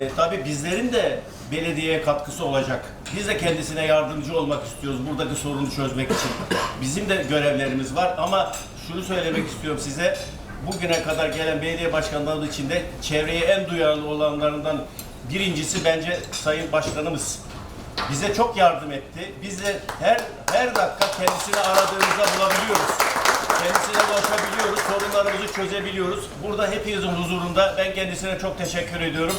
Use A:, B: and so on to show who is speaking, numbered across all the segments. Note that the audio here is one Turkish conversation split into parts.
A: E, tabii bizlerin de belediyeye katkısı olacak. Biz de kendisine yardımcı olmak istiyoruz buradaki sorunu çözmek için. Bizim de görevlerimiz var ama şunu söylemek istiyorum size. Bugüne kadar gelen belediye başkanları içinde çevreye en duyarlı olanlarından birincisi bence Sayın Başkanımız. Bize çok yardım etti. Biz de her her dakika kendisini aradığımızda bulabiliyoruz. Kendisine ulaşabiliyoruz, sorunlarımızı çözebiliyoruz. Burada hepinizin huzurunda ben kendisine çok teşekkür ediyorum.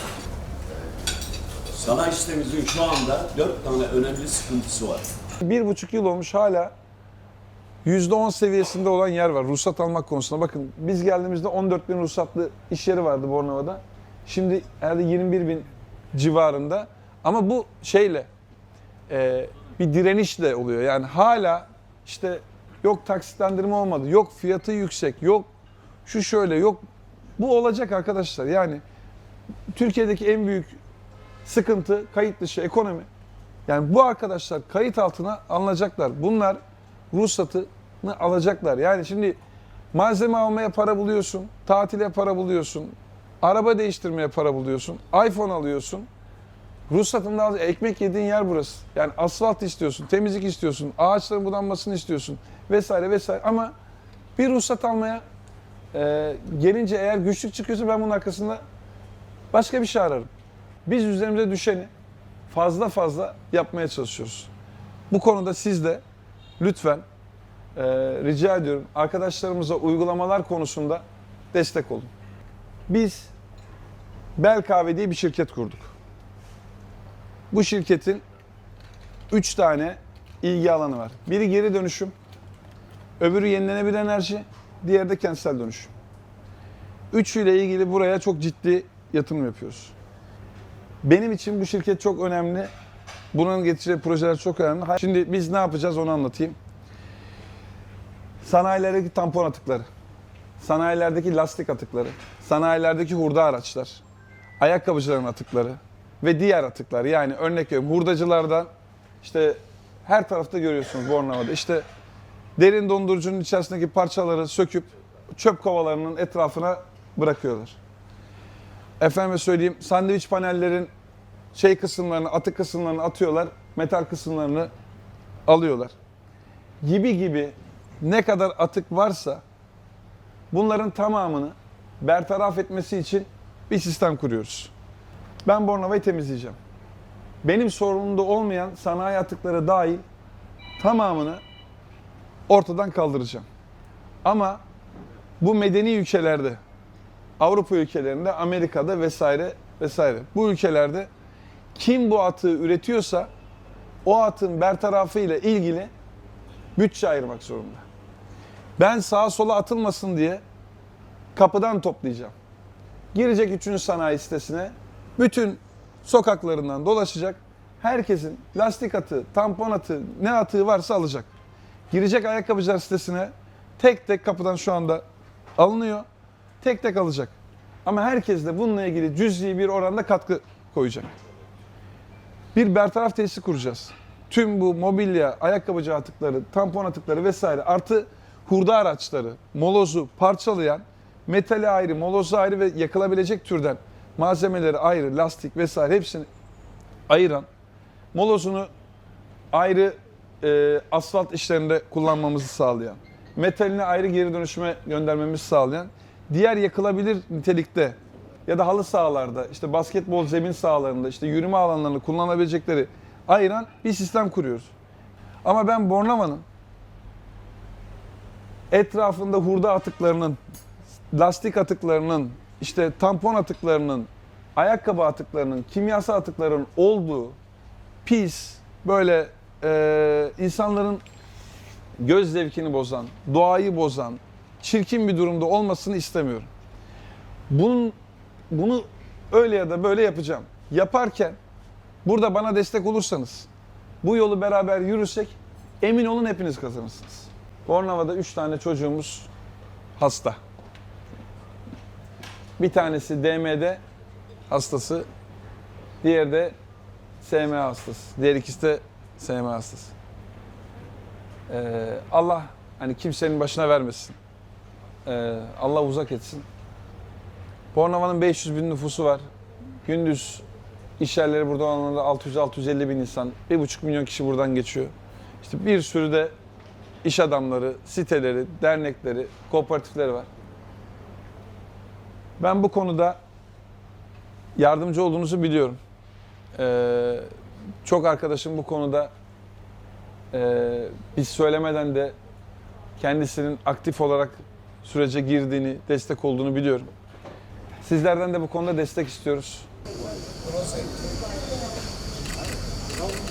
B: Sanayi sitemizin şu anda dört tane önemli sıkıntısı var.
C: Bir buçuk yıl olmuş hala %10 seviyesinde olan yer var ruhsat almak konusunda. Bakın biz geldiğimizde 14 bin ruhsatlı iş yeri vardı Bornova'da. Şimdi herhalde 21 bin civarında. Ama bu şeyle e, bir direnişle oluyor. Yani hala işte yok taksitlendirme olmadı, yok fiyatı yüksek, yok şu şöyle, yok bu olacak arkadaşlar. Yani Türkiye'deki en büyük sıkıntı kayıt dışı ekonomi. Yani bu arkadaşlar kayıt altına alınacaklar. Bunlar ruhsatını alacaklar. Yani şimdi malzeme almaya para buluyorsun, tatile para buluyorsun, araba değiştirmeye para buluyorsun, iPhone alıyorsun. Ruhsatını al- ekmek yediğin yer burası. Yani asfalt istiyorsun, temizlik istiyorsun, ağaçların budanmasını istiyorsun vesaire vesaire. Ama bir ruhsat almaya e, gelince eğer güçlük çıkıyorsa ben bunun arkasında başka bir şey ararım. Biz üzerimize düşeni fazla fazla yapmaya çalışıyoruz. Bu konuda siz de lütfen e, rica ediyorum arkadaşlarımıza uygulamalar konusunda destek olun. Biz Bel Kahve diye bir şirket kurduk. Bu şirketin 3 tane ilgi alanı var. Biri geri dönüşüm, öbürü yenilenebilir enerji, diğeri de kentsel dönüşüm. Üçüyle ilgili buraya çok ciddi yatırım yapıyoruz. Benim için bu şirket çok önemli. Bunun getireceği projeler çok önemli. Şimdi biz ne yapacağız onu anlatayım. Sanayilerdeki tampon atıkları, sanayilerdeki lastik atıkları, sanayilerdeki hurda araçlar, ayakkabıcıların atıkları ve diğer atıklar. Yani örnek veriyorum hurdacılardan işte her tarafta görüyorsunuz Bornova'da. İşte derin dondurucunun içerisindeki parçaları söküp çöp kovalarının etrafına bırakıyorlar. Efendime söyleyeyim sandviç panellerin şey kısımlarını, atık kısımlarını atıyorlar, metal kısımlarını alıyorlar. Gibi gibi ne kadar atık varsa bunların tamamını bertaraf etmesi için bir sistem kuruyoruz. Ben Bornova'yı temizleyeceğim. Benim sorumluluğumda olmayan sanayi atıkları dahil tamamını ortadan kaldıracağım. Ama bu medeni ülkelerde Avrupa ülkelerinde, Amerika'da vesaire vesaire. Bu ülkelerde kim bu atığı üretiyorsa o atın bertarafı ile ilgili bütçe ayırmak zorunda. Ben sağa sola atılmasın diye kapıdan toplayacağım. Girecek üçüncü sanayi sitesine bütün sokaklarından dolaşacak. Herkesin lastik atığı, tampon atığı, ne atığı varsa alacak. Girecek ayakkabıcılar sitesine tek tek kapıdan şu anda alınıyor. Tek tek alacak. Ama herkes de bununla ilgili cüz'i bir oranda katkı koyacak. Bir bertaraf tesisi kuracağız. Tüm bu mobilya, ayakkabıcı atıkları, tampon atıkları vesaire artı hurda araçları, molozu parçalayan, metali ayrı, molozu ayrı ve yakılabilecek türden malzemeleri ayrı, lastik vesaire hepsini ayıran, molozunu ayrı e, asfalt işlerinde kullanmamızı sağlayan, metalini ayrı geri dönüşüme göndermemizi sağlayan, diğer yakılabilir nitelikte ya da halı sahalarda, işte basketbol zemin sahalarında, işte yürüme alanlarını kullanabilecekleri ayıran bir sistem kuruyoruz. Ama ben Bornova'nın etrafında hurda atıklarının, lastik atıklarının, işte tampon atıklarının, ayakkabı atıklarının, kimyasal atıkların olduğu pis, böyle e, insanların göz zevkini bozan, doğayı bozan, çirkin bir durumda olmasını istemiyorum. Bunun, bunu öyle ya da böyle yapacağım. Yaparken burada bana destek olursanız, bu yolu beraber yürürsek emin olun hepiniz kazanırsınız. Bornova'da 3 tane çocuğumuz hasta. Bir tanesi DMD hastası, diğeri de SM hastası. Diğer ikisi de SM hastası. Ee, Allah hani kimsenin başına vermesin. Ee, Allah uzak etsin. Bornova'nın 500 bin nüfusu var. Gündüz iş yerleri burada olanlarda 600-650 bin insan. 1,5 milyon kişi buradan geçiyor. İşte bir sürü de iş adamları, siteleri, dernekleri, kooperatifleri var. Ben bu konuda yardımcı olduğunuzu biliyorum. Ee, çok arkadaşım bu konuda e, biz söylemeden de kendisinin aktif olarak sürece girdiğini, destek olduğunu biliyorum. Sizlerden de bu konuda destek istiyoruz.